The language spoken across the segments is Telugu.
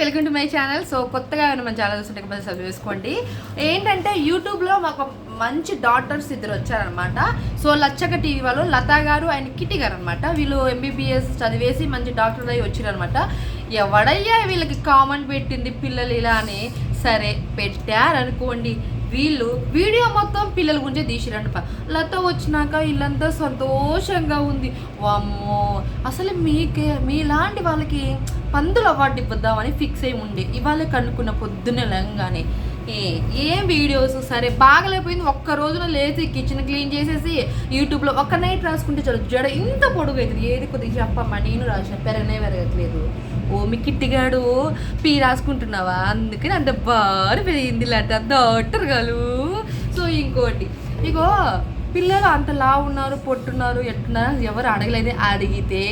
Welcome to my channel. So కొత్తగా ఏమైనా మన ఛానల్ చూస్తుంటే కొంచెం సబ్స్క్రైబ్ చేసుకోండి. ఏంటంటే యూట్యూబ్లో మాకు మంచి డాక్టర్స్ ఇద్దరు వచ్చారనమాట సో లచ్చక టీవీ వాళ్ళు లతా గారు అండ్ కిటి గారు అనమాట వీళ్ళు ఎంబీబీఎస్ చదివేసి మంచి డాక్టర్ అయ్యి వచ్చారనమాట ఎవడయ్యా వీళ్ళకి కామెంట్ పెట్టింది పిల్లలు ఇలా అని. సరే పెట్టారనుకోండి వీళ్ళు వీడియో మొత్తం పిల్లల గురించే తీసిరండి లత వచ్చినాక వీళ్ళంతా సంతోషంగా ఉంది. వామ్మో అసలు మీకే మీలాంటి వాళ్ళకి పందులు అవార్డు ఇవ్వద్దామని ఫిక్స్ అయి ఉండే. ఇవాళ కనుక్కున్న పొద్దున్నే లేగానే. ఏ ఏం వీడియోస్ సరే బాగలేకపోయింది. ఒక్క రోజున లేచి కిచెన్ క్లీన్ చేసేసి యూట్యూబ్లో ఒక్క నైట్ రాసుకుంటే చాలు. జడ ఇంత పొడుగు అవుతుంది ఏది కొద్దిగా చెప్పమ్మా నేను రాసిన పెరగనే పెరగట్లేదు. ఓ మీ కిట్టిగాడు పీ రాసుకుంటున్నావా? అందుకని అంత బాగా పెరిగింది లేట డాక్టర్ గారు. సో ఇంకోటి ఇగో పిల్లలు అంత లా ఉన్నారు పొట్టున్నారు ఎట్టున్నారు ఎవరు అడగలేదు. అడిగితే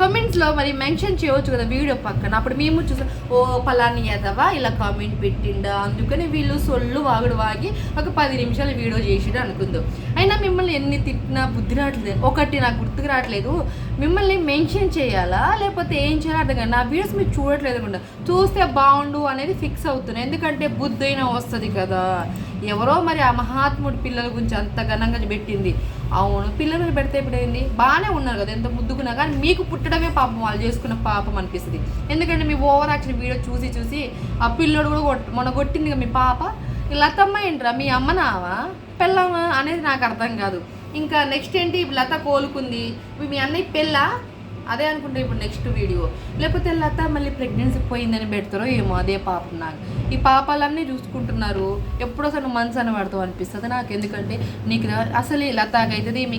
కమెంట్స్లో మరి మెన్షన్ చేయవచ్చు కదా వీడియో పక్కన. అప్పుడు మేము చూసాం ఓ పలాని ఎదవా ఇలా కామెంట్ పెట్టిండా? అందుకని వీళ్ళు సొల్లు వాగుడు వాగి ఒక పది నిమిషాలు వీడియో చేసిడు అనుకుందాం. అయినా మిమ్మల్ని ఎన్ని తిట్టినా బుద్ధి రావట్లేదు. ఒకటి నాకు గుర్తుకు రావట్లేదు. మిమ్మల్ని మెన్షన్ చేయాలా? లేకపోతే ఏం చేయాలి అర్థం కాదు. నా వీడియోస్ మీరు చూడట్లేదు అనుకుంటా. చూస్తే బాగుండు అనేది ఫిక్స్ అవుతున్నాయి. ఎందుకంటే బుద్ధి అయినా వస్తుంది కదా. ఎవరో మరి ఆ మహాత్ముడి పిల్లల గురించి అంత ఘనంగా పెట్టింది. అవును పిల్లలు పెడితే ఇప్పుడు ఏంది బాగానే ఉన్నారు కదా. ఎంత ముద్దుకున్నా కానీ మీకు పుట్టి పుట్టడమే పాపం వాళ్ళు చేసుకున్న పాపం అనిపిస్తుంది. ఎందుకంటే మీ ఓవర్ యాక్షన్ వీడియో చూసి చూసి ఆ పిల్లోడు కూడా మొన్న కొట్టింది కదా మీ పాప లతమ్మ ఏంట్రా మీ అమ్మనావా పెళ్ళమ్మా అనేది నాకు అర్థం కాదు. ఇంకా నెక్స్ట్ ఏంటి? లత కోలుకుంది. మీ అన్నయ్య పెళ్ళా? అదే అనుకుంటే ఇప్పుడు నెక్స్ట్ వీడియో లేకపోతే లత మళ్ళీ ప్రెగ్నెన్సీ పోయిందని పెడతారో ఏమో అదే పాపం నాకు. ఈ పాపాలన్నీ చూసుకుంటున్నారు. ఎప్పుడో అసలు మనసు అని పడతావు అనిపిస్తుంది నాకు. ఎందుకంటే నీకు అసలు ఈ లతాకి అవుతుంది మీ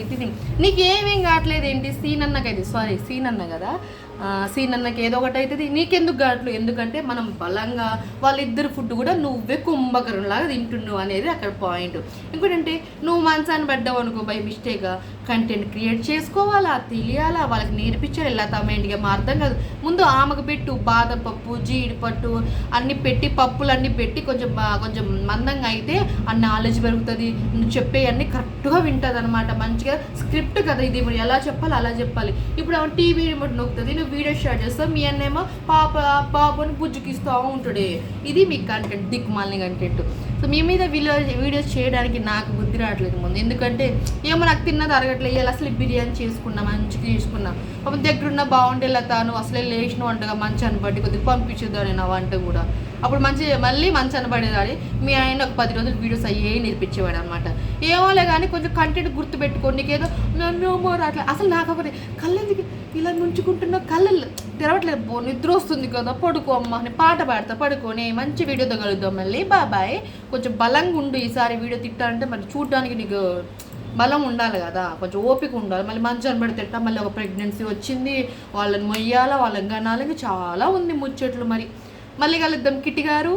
అవుతుంది నీకు ఏమేం కావట్లేదు ఏంటి? సీన్ అన్నకైతే అయితే సారీ సీన్ అన్న కదా? ఆ, సీన్ అన్నకి ఏదో ఒకటి అవుతుంది నీకెందుకు గాట్లు? ఎందుకంటే మనం బలంగా వాళ్ళిద్దరు ఫుడ్ కూడా నువ్వే కుంభకరంలాగా తింటున్నావు అనేది అక్కడ పాయింట్. ఇంకోటంటే నువ్వు మనసాన్ని పడ్డావు అనుకో బై మిస్టేక్గా కంటెంట్ క్రియేట్ చేసుకోవాలా తెలియాలా? వాళ్ళకి నేర్పించాలి. ఎలా తమేంటిగా మా అర్థం కాదు. ముందు ఆమెకు పెట్టు బాదపప్పు జీడిపట్టు అన్నీ పెట్టి పప్పులు అన్నీ పెట్టి కొంచెం కొంచెం మందంగా అయితే ఆ నాలెడ్జ్ పెరుగుతుంది. నువ్వు చెప్పే అన్నీ కరెక్ట్గా వింటుంది అనమాట మంచిగా స్క్రిప్ట్ కదా ఇది. ఇప్పుడు ఎలా చెప్పాలి అలా చెప్పాలి. ఇప్పుడు ఆమె టీవీ రిమోట్ నొక్కుతుంది. నువ్వు వీడియో షేర్ చేస్తాం. మీ అన్నేమో పాప పాపని బుజ్జుకిస్తూ ఉంటాడే. ఇది మీ కంటెంట్ దిక్మాలని కంటెంట్ సో మీ మీద వీడియో వీడియోస్ చేయడానికి నాకు బుద్ధి రావట్లేదు ముందు. ఎందుకంటే ఏమో నాకు తిన్నది అరగట్లేదు ఇలా అసలు బిర్యానీ చేసుకున్నా మంచిగా చేసుకున్నా. పాపం దగ్గరున్న బాగుండే తాను అసలే లేచిన వంటగా మంచి అనబడి కొద్దిగా పంపించేదాన్ని నా వంట కూడా. అప్పుడు మంచి మళ్ళీ మంచి అనబడేదాన్ని మీ ఆయన ఒక పది రోజులు వీడియోస్ అయ్యే నేర్పించేవాడు అనమాట ఏమోలే కానీ కొంచెం కంటెంట్ గుర్తు పెట్టుకోండి నీకేదో నన్ను రాట్లే. అసలు నాకు ఒకటి కళ్ళెందుకు ఇలా నుంచుకుంటున్నా కళ్ళు తెరవట్లేదు పో నిద్ర వస్తుంది కదా పడుకో అమ్మ. అని పాట పాడతా పడుకొని. మంచి వీడియోతో కలుద్దాం మళ్ళీ. బాబాయ్ కొంచెం బలంగా ఉండు ఈసారి వీడియో తిట్టాలంటే మరి చూడడానికి నీకు బలం ఉండాలి కదా. కొంచెం ఓపిక ఉండాలి. మళ్ళీ మంచి అని తిట్టా మళ్ళీ ఒక ప్రెగ్నెన్సీ వచ్చింది. వాళ్ళని మొయ్యాలా? వాళ్ళని కనాలి? ఇంకా చాలా ఉంది ముచ్చట్లు మరి. మళ్ళీ కలుద్దాం. కిట్టి గారు